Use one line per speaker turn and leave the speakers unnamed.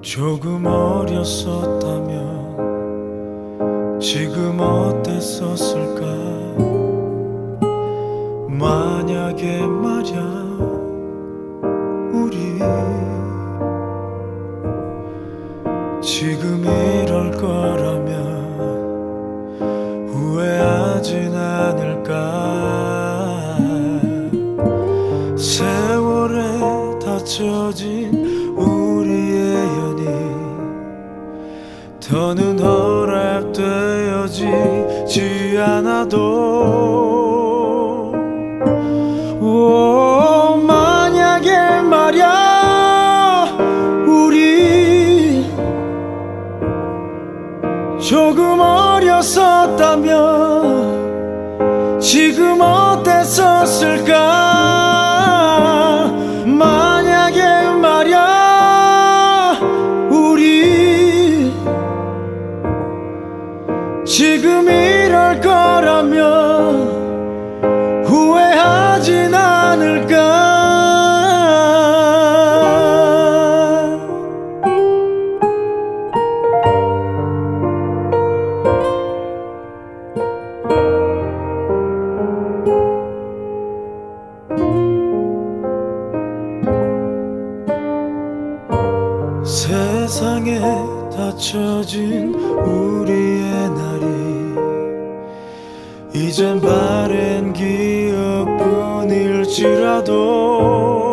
조금 어렸었다면 지금 어땠었을까? 만약에 말야 우리 지금 이럴 거라면 후회하진 않을까? 세월에 닫혀진 우리 더는 허락되어지지 않아도 오 만약에 말야 우리 조금 어렸었다면 지금 어땠었을까 지금 이럴 거라면 후회하진 않을까 세상에 닫혀진 우리의 날이 이젠 바랜 기억뿐일지라도